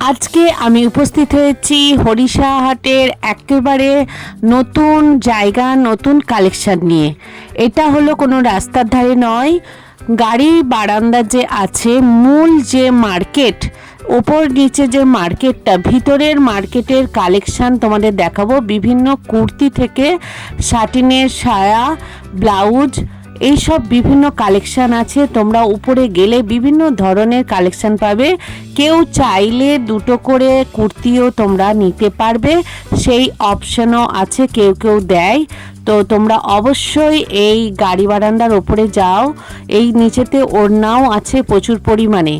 আজকে আমি উপস্থিত হয়েছি হরিষা হাটের একেবারে নতুন জায়গা, নতুন কালেকশন নিয়ে। এটা হলো কোনো রাস্তার ধারে নয়, গাড়ি বারান্দা যে আছে, মূল যে মার্কেট, ওপর নিচে যে মার্কেটটা, ভিতরের মার্কেটের কালেকশান তোমাদের দেখাবো। বিভিন্ন কুর্তি থেকে শাটিনের সায়া, ব্লাউজ এইসব বিভিন্ন কালেকশন আছে। তোমরা উপরে গেলে বিভিন্ন ধরনের কালেকশান পাবে। কেউ চাইলে দুটো করে কুর্তিও তোমরা নিতে পারবে। সেই অপশনও আছে, কেউ কেউ দেয়। তো তোমরা অবশ্যই এই গাড়ি বারান্দার ওপরে যাও। এই নিচেতে ওড়নাও আছে প্রচুর পরিমাণে।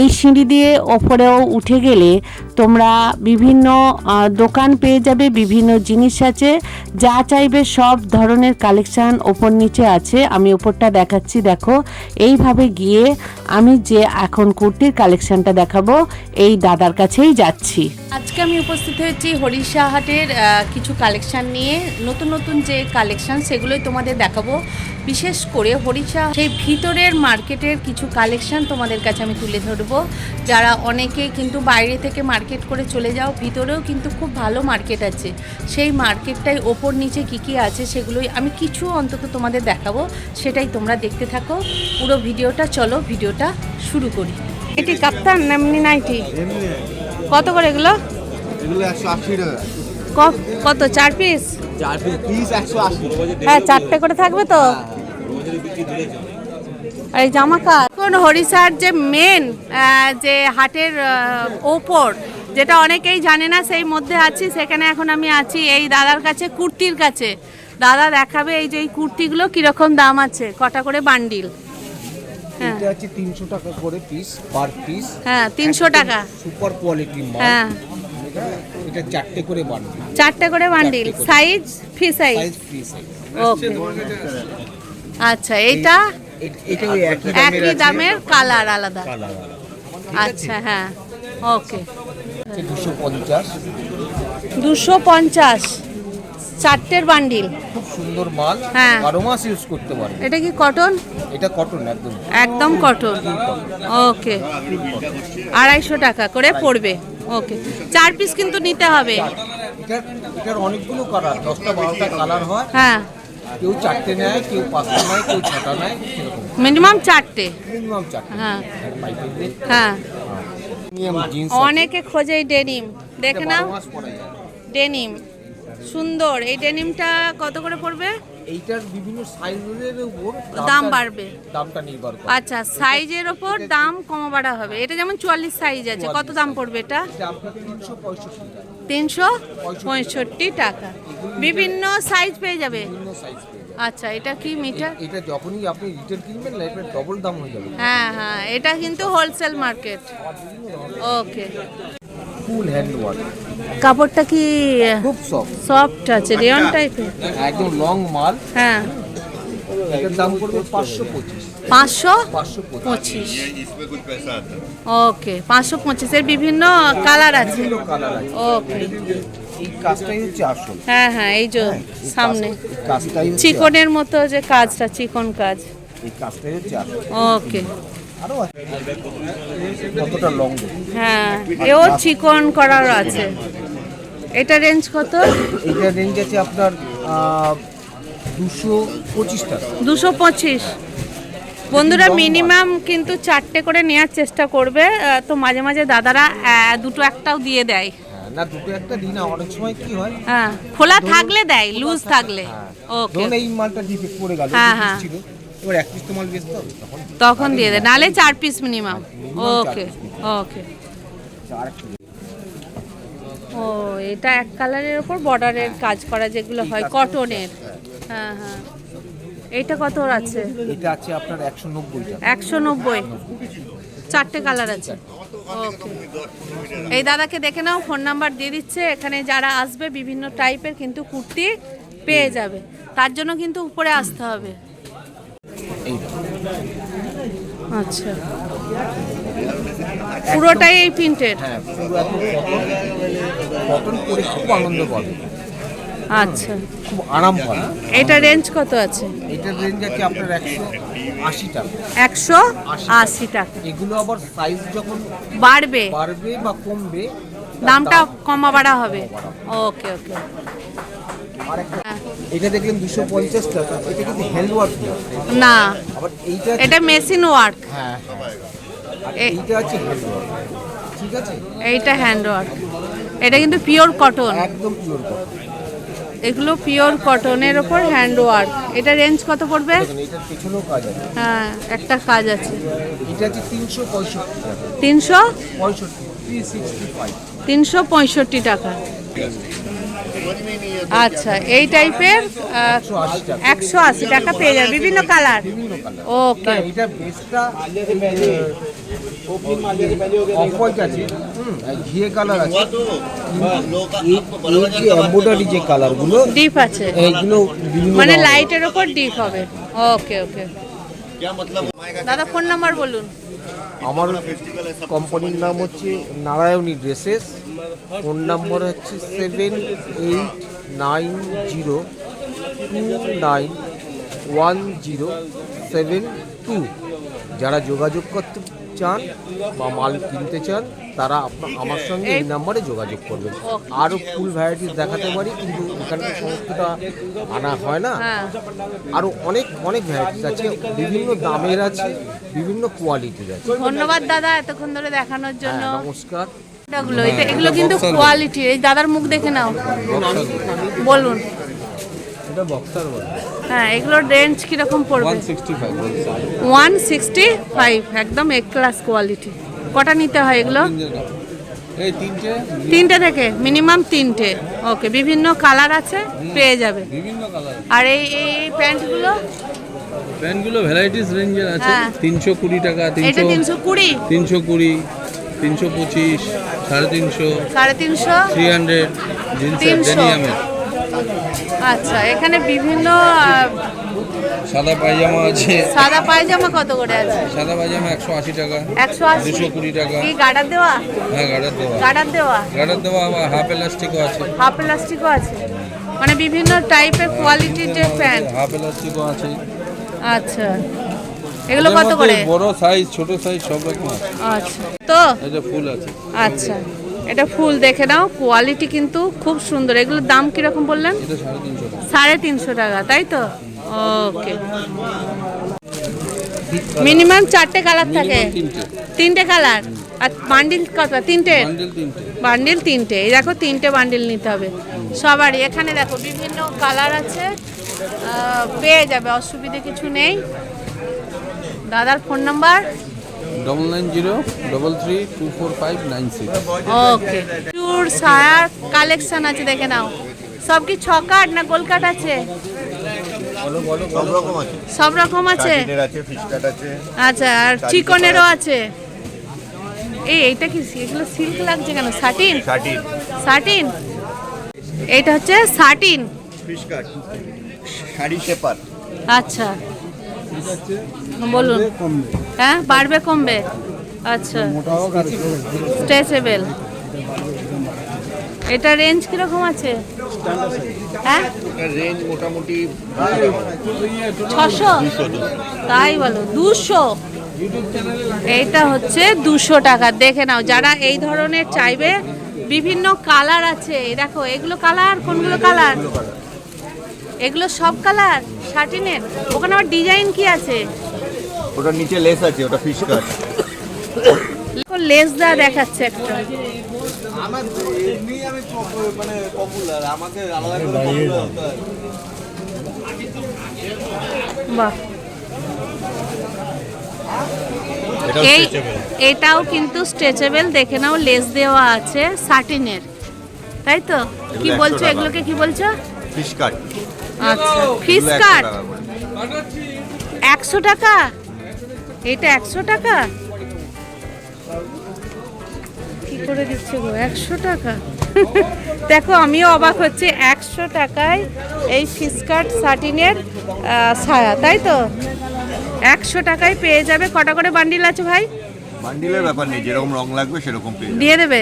এই সিঁড়ি দিয়ে ওপরেও উঠে গেলে তোমরা বিভিন্ন দোকান পেয়ে যাবে বিভিন্ন জিনিস আছে। যা চাইবে সব ধরনের কালেকশান ওপর নিচে আছে। আমি ওপরটা দেখাচ্ছি দেখো। এইভাবে গিয়ে আমি যে এখন কুর্তির কালেকশানটা দেখাবো এই দাদার কাছেই যাচ্ছি। আজকে আমি উপস্থিত হয়েছি হরিষা হাটের আহ, কিছু কালেকশান নিয়ে। নতুন নতুন যে কালেকশন সেগুলোই তোমাদের দেখাবো। বিশেষ করে হরিষা সেই ভিতরের মার্কেটের কিছু কালেকশন তোমাদের কাছে আমি তুলে ধরবো। যারা অনেকে কিন্তু বাইরে থেকে মার্কেট করে চলে যাও ভিতরেও কিন্তু খুব ভালো মার্কেট আছে। সেই মার্কেটটাই ওপর নিচে কী কী আছে সেগুলোই আমি কিছু অন্তত তোমাদের দেখাবো সেটাই তোমরা দেখতে থাকো। পুরো ভিডিওটা চলো ভিডিওটা শুরু করি। এটি কাপ্তান এমনি নাইটি। কত করে এগুলো? এগুলো একশো আশি টাকা। কত চার পিস হ্যাঁ চারটে করে থাকবে তো? আর এই জামা কার? কোন হরিষার যে মেন যে হাটের ওপর যেটা অনেকেই জানে না সেই মধ্যে আছি সেখানে এখন আমি আছি এই দাদার কাছে কুর্তির কাছে। দাদা দেখাবে এই যে এই কুর্তিগুলো কীরকম দাম আছে কটা করে বান্ডিল? হ্যাঁ। তিনশো টাকা করে পিস পার পিস হ্যাঁ তিনশো টাকা। সুপার কোয়ালিটি হ্যাঁ। এটা চারটে করে বানাবে চারটে করে bundle size free size size free size okay আচ্ছা এইটা এটা একই দামের একই দামের কালার আলাদা। কালার আচ্ছা হ্যাঁ। ওকে আছে দুশো পঞ্চাশ। দুশো পঞ্চাশ। চারটের বান্ডিল খুব সুন্দর মাল। হ্যাঁ। বারো মাস ইউজ করতে এটা কি কটন এটা কটন একদম। একদম কটন ওকে আড়াইশো টাকা করে পড়বে। ওকে। চার পিস কিন্তু নিতে হবে। এটার অনেকগুলো কালার দশটা বারোটা কালার হয়। হ্যাঁ। কেউ চারটে নেয় কেউ পাঁচটা নেয় কেউ ছটা নেয় মিনিমাম চারটে। মিনিমাম চারটে। হ্যাঁ। হ্যাঁ। অনেকে খোঁজে এই ডেনিম দেখে যায়। ডেনিম সুন্দর। এই ডেনিমটা কত করে পড়বে? এইটার বিভিন্ন সাইজের উপর দাম বাড়বে। দামটা নির্ভর করে। আচ্ছা সাইজের ওপর দাম কমা বাড়া হবে? এটা যেমন চুয়াল্লিশ সাইজ আছে কত দাম পড়বে এটা? তিনশো পঁয়ষট্টি টাকা। বিভিন্ন সাইজ পেয়ে যাবে। আচ্ছা এটা কি মিটার? এটা যখনই আপনি রিটেল কিনবেন না এটা ডবল দাম হয়ে যাবে। হ্যাঁ হ্যাঁ এটা কিন্তু wholesale market okay full hand work কাপড়টা কি খুব সফট সফট আছে রেয়ন টাইপের একদম লং মাল। হ্যাঁ। এটার দাম পড়বে পাঁচশো পঁচিশ। ওকে পাঁচশো পঁচিশের বিভিন্ন কালার আছে। বিভিন্ন কালার আছে। ওকে। এই কাজটাই হচ্ছে আসল। হ্যাঁ হ্যাঁ এই যে সামনে। কাজটাই চিকনের মতো যে কাজটা চিকন কাজ। এই কাজটাই হচ্ছে আসল। ওকে। হ্যাঁ এও চিকন করার আছে। এটা রেঞ্জ কত? এইটা রেঞ্জ আছে আপনার দুশো পঁচিশ টাকা দুশো পঁচিশ। বন্ধুরা মিনিমাম কিন্তু চারটে করে নেওয়ার চেষ্টা করবে। তো মাঝে মাঝে দাদারা দুটো একটাও দিয়ে দেয়। হ্যাঁ, না দুটো একটা না। অনেক সময় কি হয়? হ্যাঁ খোলা থাকলে দেয় লুজ থাকলে হ্যাঁ। ওকে এই মালটা ডিফেক্ট পড়ে গেল হ্যাঁ, হ্যাঁ। এবার এক পিস তো মাল বেচতে তখন দিয়ে দেয় নালে চার পিস মিনিমাম ওকে ওকে ও এটা এক কালারের ওপর বর্ডারের কাজ করা যেগুলো হয় কটনের হ্যাঁ। হ্যাঁ এইটা কত আছে? এটা আছে আপনার একশো নব্বই টাকা একশো নব্বই। চারটে কালার আছে। ওকে এই দাদাকে দেখে নাও ফোন নাম্বার দিয়ে দিচ্ছে। এখানে যারা আসবে বিভিন্ন টাইপের কিন্তু কুর্তি পেয়ে যাবে। তার জন্য কিন্তু উপরে আসতে হবে এইটা আচ্ছা। পুরোটাই এই প্রিন্টেড হ্যাঁ কটন পরে খুব আনন্দ পাবে। আচ্ছা। খুব আরাম পান এটা রেঞ্জ কত আছে? এটার রেঞ্জ আছে আপনার একশো আশি টাকা। একশো আশি টাকা। এগুলো আবার সাইজ যখন বাড়বে? বাড়বে বা কমবে দামটা কমা বাড়া হবে। ওকে ওকে এটা দেখলেন দুশো পঞ্চাশ টাকা এটা কিন্তু হ্যান্ড ওয়ার্ক না। আবার এইটা এটা মেশিন ওয়ার্ক হ্যাঁ। এইটা আছে হ্যান্ড ওয়ার্ক ঠিক আছে? এইটা হ্যান্ড ওয়ার্ক এটা কিন্তু পিওর কটন একদম পিওর এগুলো পিওর কটনের ওপর হ্যান্ড ওয়ার্ক এটা রেঞ্জ কত পড়বে? হ্যাঁ একটা কাজ আছে। এটা আছে তিনশো পঁয়ষট্টি টাকা। তিনশো? পঁয়ষট্টি থ্রি সিক্সটি ফাইভ তিনশো পঁয়ষট্টি টাকা। আচ্ছা এই টাইপের একশো আশি টাকা পেয়ে যাবে বিভিন্ন কালার। ওকে এটা বেসটা আছে। ঘিয়ে কালার আছে। এই এই যে কালারগুলো ডিপ আছে। এইগুলো মানে লাইটের ওপর ডিপ হবে। ওকে ওকে দাদা ফোন নাম্বার বলুন। আমার কোম্পানির নাম হচ্ছে নারায়ণী ড্রেসেস। ফোন নাম্বার হচ্ছে seven eight nine zero two nine one zero seven two. যারা যোগাযোগ করতে চান বা মাল কিনতে চান তারা আপনার আমার সঙ্গে এই নাম্বারে যোগাযোগ করবেন। আরও ফুল ভ্যারাইটিস দেখাতে পারি কিন্তু এখানকার সমস্তটা আনা হয় না। হ্যাঁ। আরও অনেক অনেক ভ্যারাইটিস আছে বিভিন্ন দামের আছে বিভিন্ন কোয়ালিটির আছে। ধন্যবাদ দাদা এতক্ষণ ধরে দেখানোর জন্য। হ্যাঁ নমস্কার এটা এগুলো কিন্তু কোয়ালিটি এই দাদার মুখ দেখে নাও। বলুন। এটা বক্সার বলে। হ্যাঁ এগুলোর রেঞ্জ কীরকম পড়বে? ওয়ান সিক্সটি ফাইভ একদম এক ক্লাস কোয়ালিটি কটা নিতে হয় এগুলো? তিনটে? থেকে? মিনিমাম তিনটে। ওকে বিভিন্ন কালার আছে পেয়ে যাবে। আর এই এই প্যান্টগুলো? প্যান্টগুলো ভ্যারাইটিস রেঞ্জের আছে। হ্যাঁ। তিনশো কুড়ি টাকা তিনশো তিনশো কুড়ি? তিনশো কুড়ি তিনশো পঁচিশ সাড়ে তিনশো। সাড়ে তিনশো? থ্রি হান্ড্রেড জিন্সের। ডেনিয়ামের আচ্ছা এখানে বিভিন্ন সাদা পায়জামা আছে। সাদা পায়জামা কত করে আছে? সাদা পায়জামা একশো আশি টাকা। একশো আশি? দুশো কুড়ি টাকা। কি গার্ডার দেওয়া? হ্যাঁ গার্ডার দেওয়া। গার্ডার দেওয়া? গার্ডার দেওয়া আবার হাফ এলাস্টিকও আছে। হাফ প্লাস্টিকও আছে? মানে বিভিন্ন টাইপের কোয়ালিটির যে প্যান্ট। হাফ এলাস্টিকও আছে। আচ্ছা। এগুলো কত করে? বড় সাইজ ছোট সাইজ সব রকম আছে। আচ্ছা। তো? এটা ফুল আছে। আচ্ছা। এটা ফুল দেখে নাও কোয়ালিটি কিন্তু খুব সুন্দর। এগুলোর দাম কীরকম বললেন? সাড়ে তিনশো টাকা তাই তো? ওকে মিনিমাম চারটে কালার থাকে। তিনটে। কালার আর বান্ডিল কত? তিনটে? বান্ডিল তিনটে। এই দেখো তিনটে বান্ডিল নিতে হবে। সবারই। এখানে দেখো বিভিন্ন কালার আছে। পেয়ে যাবে অসুবিধে কিছু নেই। দাদার phone number double nine zero double three two four five nine six okay চুর সায়ার কালেকশন আছে দেখে নাও। সব কি ছকাট না গোলকাট আছে? সব রকম আছে। সব রকম আছে? কাটিনের আছে ফিশ কাট আছে। আচ্ছা আর চিকনেরও আছে। এই এইটা কি এগুলো সিল্ক লাগছে কেন? সাটিন শার্টিন সাটিন এইটা হচ্ছে satin fish cut sari shaper. আচ্ছা। বলুন। হ্যাঁ বাড়বে কমবে? আচ্ছা। স্ট্রেচেবল এটা রেঞ্জ কীরকম আছে? হ্যাঁ? রেঞ্জ মোটামুটি ছশো? তাই বলো দুশো? এইটা হচ্ছে দুশো টাকা। দেখে নাও যারা এই ধরনের চাইবে বিভিন্ন কালার আছে। দেখো এগুলো কালার কোনগুলো কালার এগুলো সব কালার শার্টিনের ওখানে আবার ডিজাইন কি আছে? ওটার নিচে লেস আছে ওটা ফিশ কাট লেস দেওয়া দেখাচ্ছে একটা। বাহ। এই এটাও কিন্তু স্ট্রেচেবল দেখে নাও লেস দেওয়া আছে সাটিনের তাই তো? কি বলছো? এগুলোকে কি বলছো? ফিশ কাট আচ্ছা ফিস কাট একশো টাকা? এটা একশো টাকা? কি করে দিচ্ছে গো একশো টাকা? দেখো আমিও অবাক হচ্ছে একশো টাকায় এই ফিসকাট সাটিনের ছায়া তাই তো? একশো টাকায় পেয়ে যাবে কটা করে বান্ডিল আছে ভাই? বান্ডিলের ব্যাপার নেই যেরকম রং লাগবে সেরকম পেয়ে দিয়ে দেবে?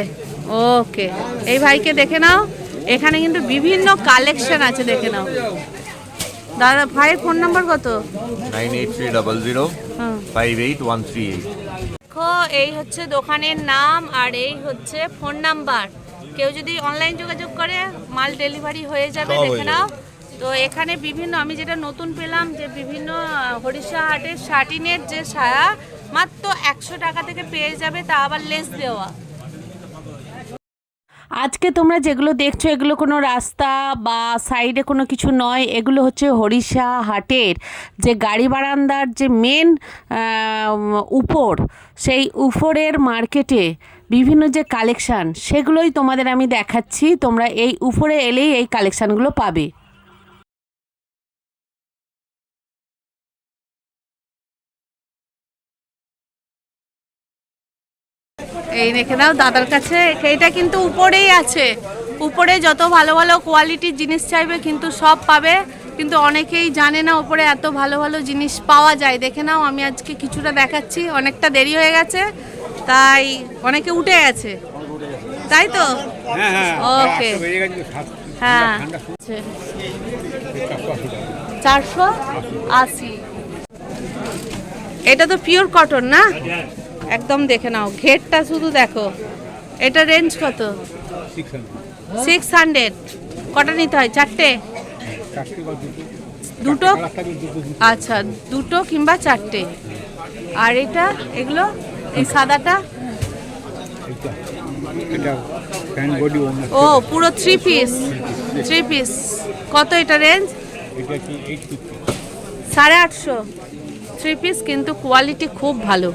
ওকে এই ভাইকে দেখে নাও এখানে কিন্তু বিভিন্ন কালেকশন আছে দেখে নাও। দাদা ভাইয়ের ফোন নাম্বার কত? Nine eight three double zero. Five eight one three eight এই হচ্ছে দোকানের নাম আর এই হচ্ছে ফোন নাম্বার। কেউ যদি অনলাইন যোগাযোগ করে মাল ডেলিভারি হয়ে যাবে দেখে নাও। তো এখানে বিভিন্ন আমি যেটা নতুন পেলাম যে বিভিন্ন হরিষা হাটের শার্টিনের যে সায়া মাত্র একশো টাকা থেকে পেয়ে যাবে তা আবার লেস দেওয়া। আজকে তোমরা যেগুলো দেখছ, এগুলো কোনো রাস্তা বা সাইডে কোনো কিছু নয়। এগুলো হচ্ছে হরিষা হাটের যে গাড়ি বারান্দার যে মেন উপর, সেই উপরের মার্কেটে বিভিন্ন যে কালেকশান সেগুলোই তোমাদের আমি দেখাচ্ছি। তোমরা এই উপরে এলেই এই কালেকশানগুলো পাবে। রেখে দাও দাদার কাছে এইটা কিন্তু উপরেই আছে। উপরে যত ভালো ভালো কোয়ালিটির জিনিস চাইবে কিন্তু সব পাবে। কিন্তু অনেকেই জানে না উপরে এত ভালো ভালো জিনিস পাওয়া যায়। দেখে নাও আমি আজকে কিছুটা দেখাচ্ছি। অনেকটা দেরি হয়ে গেছে তাই অনেকে উঠে গেছে। তাই তো? ওকে হ্যাঁ। চারশো আশি এটা তো পিওর কটন না? একদম দেখে নাও। ঘেরটা শুধু দেখো। এটা রেঞ্জ কত? সিক্স হান্ড্রেড কটা নিতে হয়? চারটে? দুটো? আচ্ছা দুটো কিংবা চারটে। আর এটা? এগুলো? এই সাদাটা? ও, পুরো থ্রি পিস থ্রি পিস কত এটা রেঞ্জ সাড়ে আটশো। থ্রি পিস কিন্তু কোয়ালিটি খুব ভালো।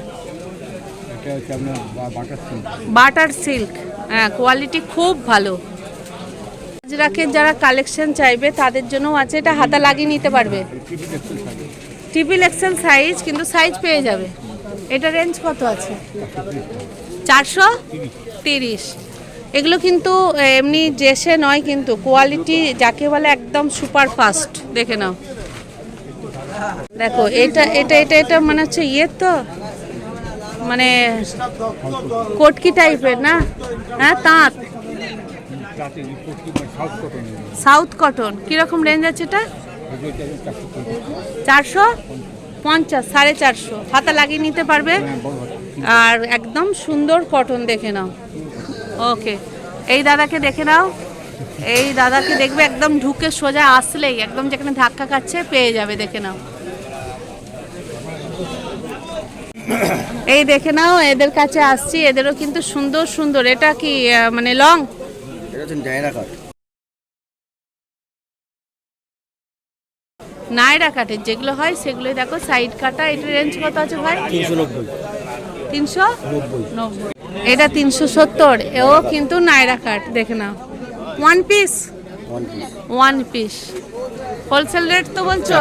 Butter silk. হ্যাঁ কোয়ালিটি খুব ভালো। আজরাকের যারা কালেকশন চাইবে তাদের জন্য আছে এটা হাতা লাগিয়ে নিতে পারবে। ট্রিপল এক্সেল সাইজ কিন্তু সাইজ পেয়ে যাবে। এটা রেঞ্জ কত আছে? চারশো তিরিশ। এগুলো কিন্তু এমনি জেসে নয় কিন্তু কোয়ালিটি যাকে বলে একদম সুপার ফাস্ট দেখে নাও। দেখো এটা এটা এটা এটা মানে হচ্ছে ইয়ের তো? মানে কটকি টাইপের না? হ্যাঁ তাঁত। সাউথ কটন কীরকম রেঞ্জ আছে এটা? চারশো? পঞ্চাশ, সাড়ে চারশো। হাতা লাগিয়ে নিতে পারবে? আর একদম সুন্দর কটন দেখে নাও। ওকে এই দাদাকে দেখে নাও। এই দাদাকে দেখবে একদম ঢুকে সোজা আসলেই, একদম যেখানে ধাক্কা খাচ্ছে, পেয়ে যাবে, দেখে নাও। এই দেখে নাও এদের কাছে আসছি এদেরও কিন্তু সুন্দর সুন্দর। এটা কি মানে লং? নাইরা কাঠের যেগুলো হয় সেগুলো দেখো সাইড কাটা এটা রেঞ্জ কত আছে ভাই? তিনশো নব্বই। এটা তিনশো সত্তর এও কিন্তু নাইরা কাট দেখে নাও। One piece one piece wholesale rate তো বলছো?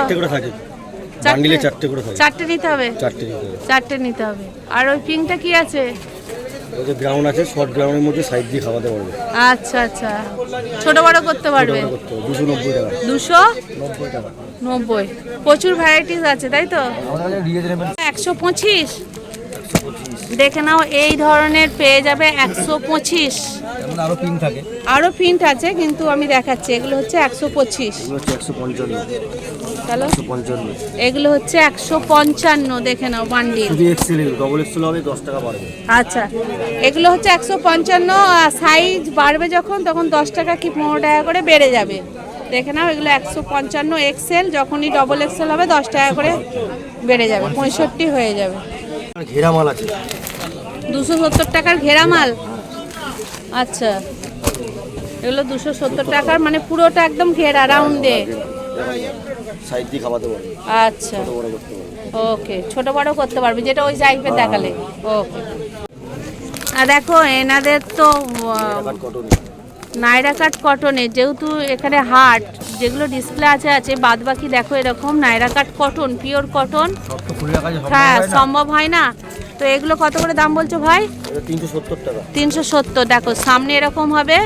বান্ডিলে চারটে করে থাকে চারটে নিতে হবে? চারটে নিতে হবে। চারটে নিতে হবে। আর ওই পিঙ্কটা কি আছে? ওই যে গ্রাউন্ড আছে শর্ট গ্রাউন্ডের মধ্যে সাইড দিয়ে খাওয়াতে পারবে আচ্ছা আচ্ছা। ছোট বড় করতে পারবে? দুশো নব্বই টাকা। দুশো নব্বই টাকা। নব্বই। প্রচুর ভ্যারাইটিস আছে তাই তো? আমাদের কাছে রিজনেবল একশো পঁচিশ? দেখে নাও এই ধরনের পেয়ে যাবে একশো পঁচিশ। আরও পিন থাকে। আরও প্রিন্ট আছে কিন্তু আমি দেখাচ্ছি এগুলো হচ্ছে একশো পঁচিশ। এগুলো হচ্ছে একশো পঞ্চান্ন। দেখে নাও বান্ডিল শুধু এক্সেল ডবল এক্সেল হবে দশ টাকা বাড়বে। আচ্ছা এগুলো হচ্ছে একশো পঞ্চান্ন সাইজ বাড়বে যখন তখন দশ টাকা কি পনেরো টাকা করে বেড়ে যাবে। দেখে নাও এগুলো একশো পঞ্চান্ন এক্সেল যখনই ডবল এক্সেল হবে দশ টাকা করে বেড়ে যাবে পঁয়ষট্টি হয়ে যাবে। ঘেরা মাল আছে। দুশো সত্তর টাকার ঘেরা মাল? আচ্ছা। এগুলো দুশো সত্তর টাকার মানে পুরোটা একদম ঘেরা রাউন্ডে সাইড দিয়ে খাওয়াতে পারবে। আচ্ছা। বড় করতে পারবে। ওকে ছোট বড় করতে পারবে যেটা ওই টাইপের দেখালে। ওকে। আর দেখো এনাদের তো নাইরা কাট কটনের যেহেতু এখানে হাট যেগুলো ডিসপ্লে আছে আছে বাদ বাকি দেখো এরকম Naira cut cotton pure cotton হ্যাঁ সম্ভব হয় না। তো এগুলো কত করে দাম বলছো ভাই? তিনশো সত্তর দেখো সামনে এরকম হবে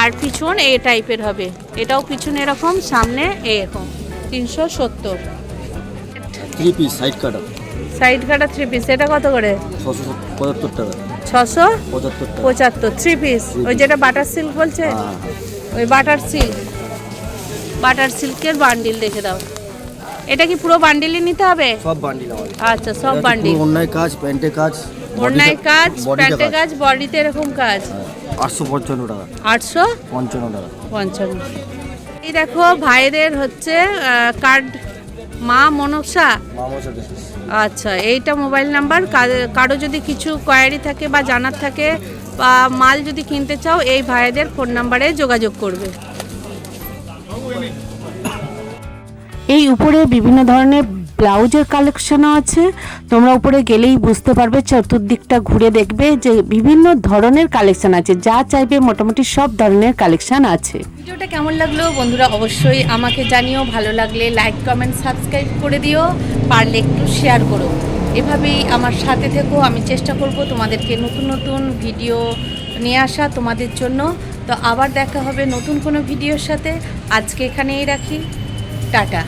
আর পিছন এ টাইপের হবে। এটাও পিছনে এরকম সামনে এরকম। তিনশো সত্তর। থ্রি পিস সাইড কাটা সাইড কাটা থ্রি পিস এটা কত করে? ছশো পঁচাত্তর টাকা। ছশো? পঁচাত্তর থ্রি পিস ওই যেটা বাটার সিল্ক বলছে? হ্যাঁ ওই বাটার সিল্ক বাটার সিল্কের বান্ডিল দেখে দাও। এটা কি পুরো বান্ডিলই নিতে হবে? সব বান্ডিল আচ্ছা সব বান্ডিল অন্যায় কাজ প্যান্টের কাজ। ওড়নায় কাজ প্যান্টে কাজ। বডিতে এরকম কাজ। আটশো পঞ্চান্ন টাকা। আটশো? পঞ্চান্ন টাকা। পঞ্চান্ন। এই দেখো ভাইদের হচ্ছে কার্ড মা মনসা। আচ্ছা এইটা মোবাইল নাম্বার। কারও যদি কিছু কোয়ারি থাকে বা জানার থাকে বা মাল যদি কিনতে চাও এই ভাইদের ফোন নাম্বারে যোগাযোগ করবে। এই উপরে বিভিন্ন ধরনের ব্লাউজের কালেকশনও আছে। তোমরা উপরে গেলেই বুঝতে পারবে, চতুর্দিকটা ঘুরে দেখবে যে বিভিন্ন ধরনের কালেকশন আছে। যা চাইবে মোটামুটি সব ধরনের কালেকশন আছে। ভিডিওটা কেমন লাগল বন্ধুরা অবশ্যই আমাকে জানিও। ভালো লাগলে লাইক কমেন্ট সাবস্ক্রাইব করে দিও। পারলে একটু শেয়ার করো। এভাবেই আমার সাথে থেকো। আমি চেষ্টা করব তোমাদেরকে নতুন নতুন ভিডিও নিয়ে আসা তোমাদের জন্য। তো আবার দেখা হবে নতুন কোনো ভিডিওর সাথে। আজকে এখানেই রাখি। টাটা।